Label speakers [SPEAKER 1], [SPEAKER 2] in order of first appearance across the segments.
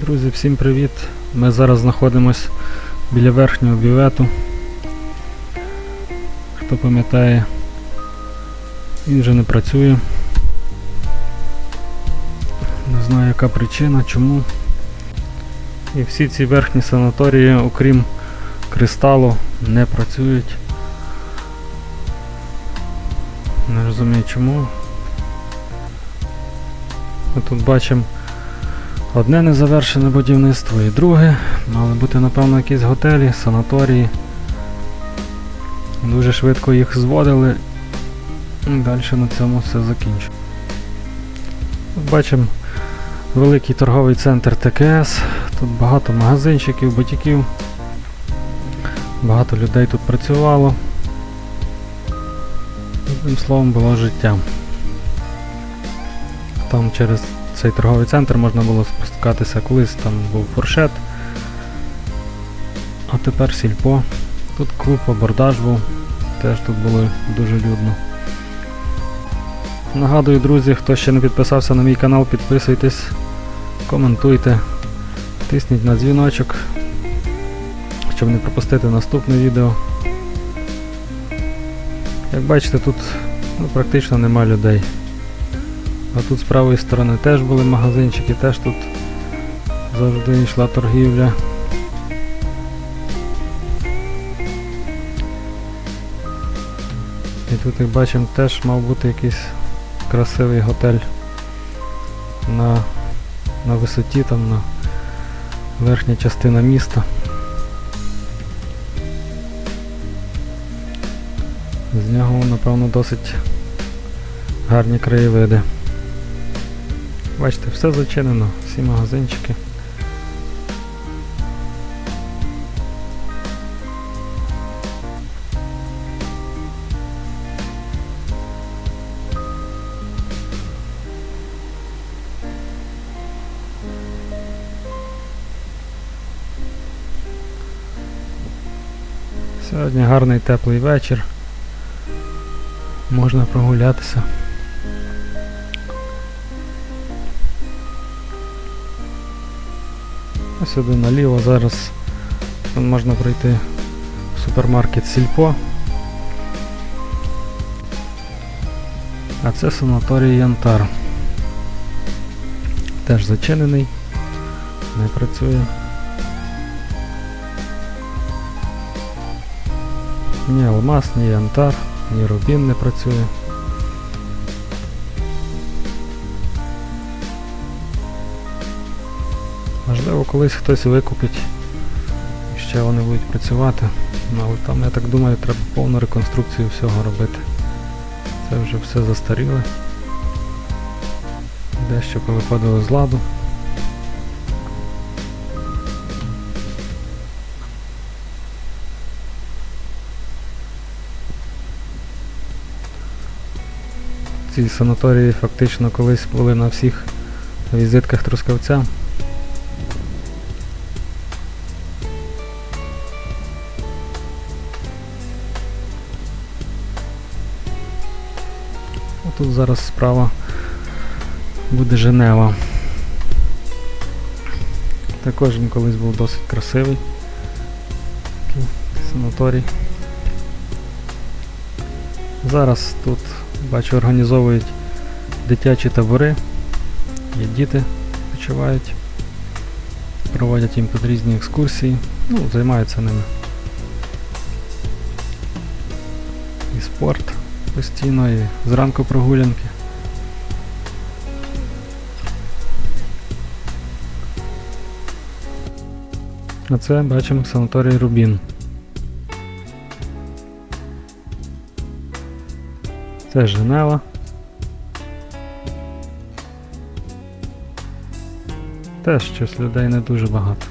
[SPEAKER 1] Друзі, всім привіт! Ми зараз знаходимось біля верхнього бювету. Хто пам'ятає, він вже не працює. Не знаю яка причина, чому. І всі ці верхні санаторії, окрім кристалу, не працюють. Не розумію чому. Ми тут бачимо одне незавершене будівництво і друге. Мали бути, напевно, якісь готелі, санаторії. Дуже швидко їх зводили. Далі на цьому все закінчу. Бачимо великий торговий центр ТКС. Тут багато магазинчиків, бутіків. Багато людей тут працювало. Одним словом, було життя. Там через цей торговий центр можна було спускатися колись, там був фуршет, а тепер сільпо. Тут клуб абордаж теж тут було дуже людно. Нагадую, друзі, хто ще не підписався на мій канал, підписуйтесь, коментуйте, тисніть на дзвіночок, щоб не пропустити наступне відео. Як бачите, тут ну, практично нема людей. А тут з правої сторони теж були магазинчики, теж тут завжди йшла торгівля. І тут, як бачимо, теж мав бути якийсь красивий готель на, на висоті, там на верхня частина міста. З нього, напевно, досить гарні краєвиди. Бачите, все зачинено, всі магазинчики. Сьогодні гарний теплий вечір. Можна прогулятися. А сюди наліво зараз можна пройти в супермаркет Сільпо. А це санаторій Янтар. Теж зачинений, не працює. Ні Алмаз, ні Янтар, ні Рубін не працює. Можливо, колись хтось викупить ще вони будуть працювати. Ну, але там, я так думаю, треба повну реконструкцію всього робити. Це вже все застаріле. Дещо повиходило з ладу. Ці санаторії фактично колись були на всіх візитках Трускавця. Тут зараз справа буде Женева. Також він колись був досить красивий. Такий санаторій. Зараз тут, бачу, організовують дитячі табори. Є діти почувають, проводять їм тут різні екскурсії, ну, займаються ними. І спорт постійно, і зранку прогулянки. А це бачимо санаторій Рубін. Це Женева. Теж щось людей не дуже багато.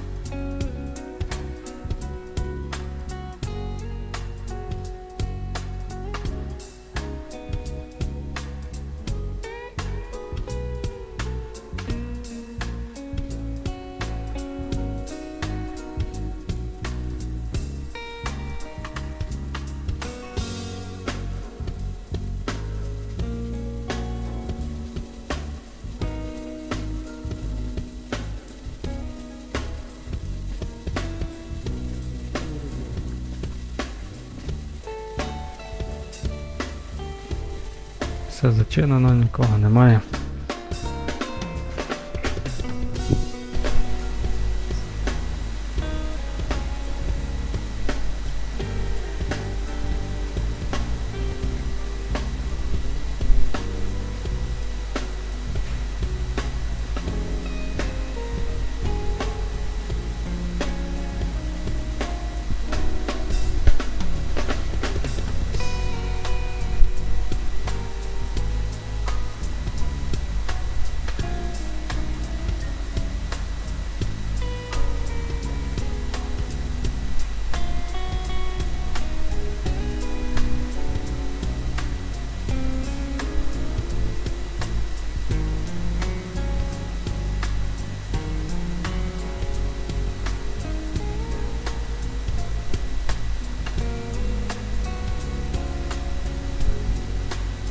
[SPEAKER 1] Все зачинено, нікого немає.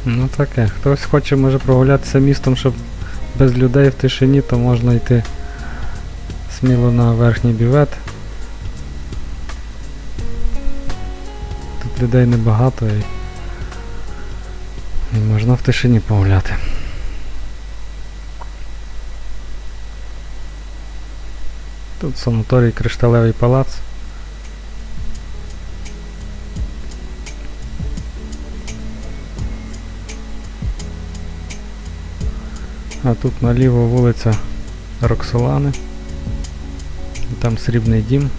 [SPEAKER 1] Ну таке. Хтось хоче може прогулятися містом, щоб без людей в тишині, то можна йти сміло на верхній бювет. Тут людей небагато і, і можна в тишині погуляти. Тут санаторій Кришталевий палац. А тут наліво вулиця Роксолани. Там срібний дім.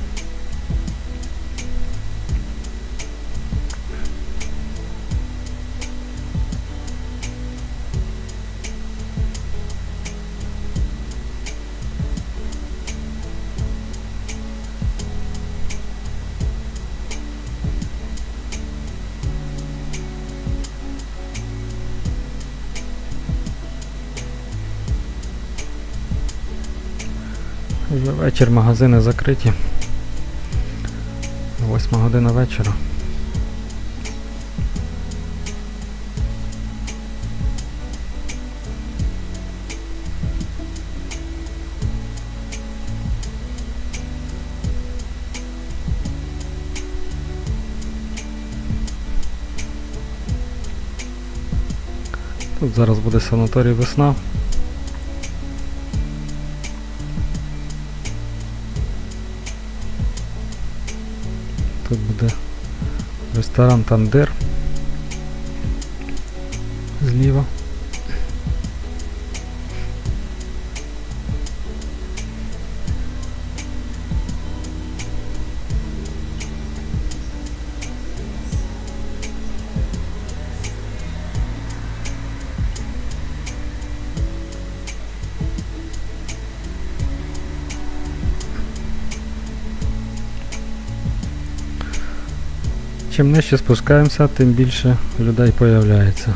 [SPEAKER 1] Вже вечір, магазини закриті. Восьма година вечора. Тут зараз буде санаторій весна. Ресторан Тандер Зліва. Чим нижче спускаємося, тим більше людей появляється.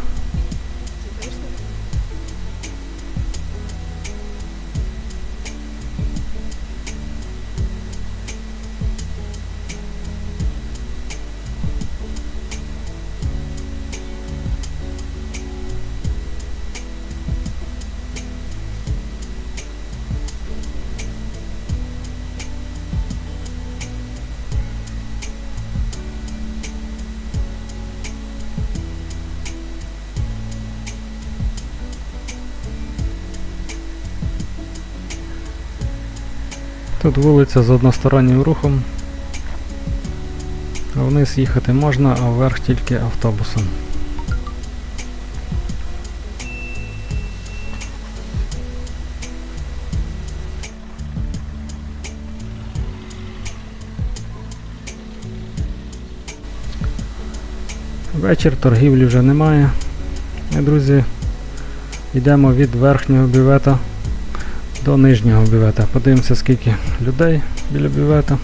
[SPEAKER 1] Тут вулиця з одностороннім рухом. Вниз їхати можна, а вверх тільки автобусом. Вечір торгівлі вже немає. Друзі, йдемо від верхнього бювета до нижнього бювета. Подивимося, скільки людей біля бювета.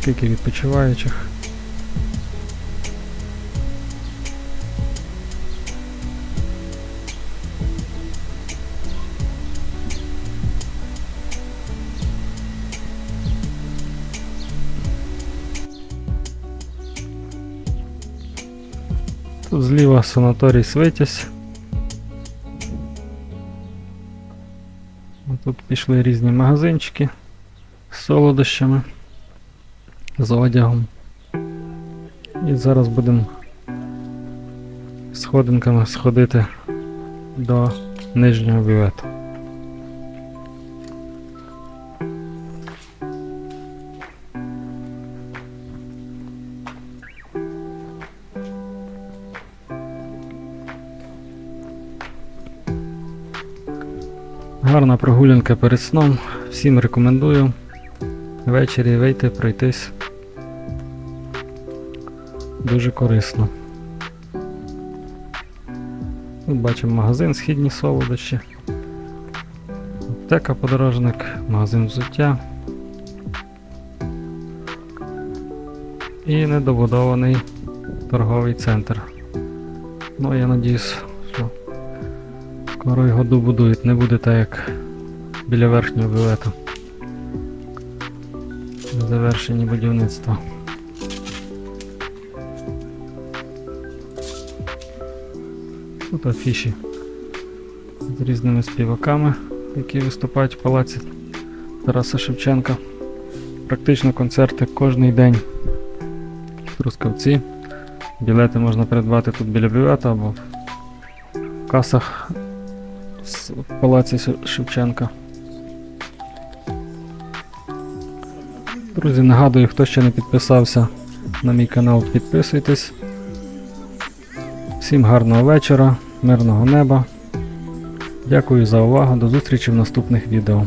[SPEAKER 1] Скільки відпочиваючих. Тут зліва санаторій Свитязь. Тут пішли різні магазинчики з солодощами, з одягом. І зараз будемо сходинками сходити до нижнього бювету. Гарна прогулянка перед сном. Всім рекомендую ввечері вийти, пройтись. Дуже корисно. Тут бачимо магазин східні солодощі. Аптека подорожник, магазин взуття. І недобудований торговий центр. Ну, я надіюсь, скоро його добудують, не буде так, як біля верхнього білета. Завершені будівництва. Тут афіші з різними співаками, які виступають в палаці Тараса Шевченка. Практично концерти кожний день. Трускавці. Білети можна придбати тут біля бювета або в касах в палаці Шевченка. Друзі, нагадую, хто ще не підписався на мій канал, підписуйтесь. Всім гарного вечора, мирного неба. Дякую за увагу. До зустрічі в наступних відео.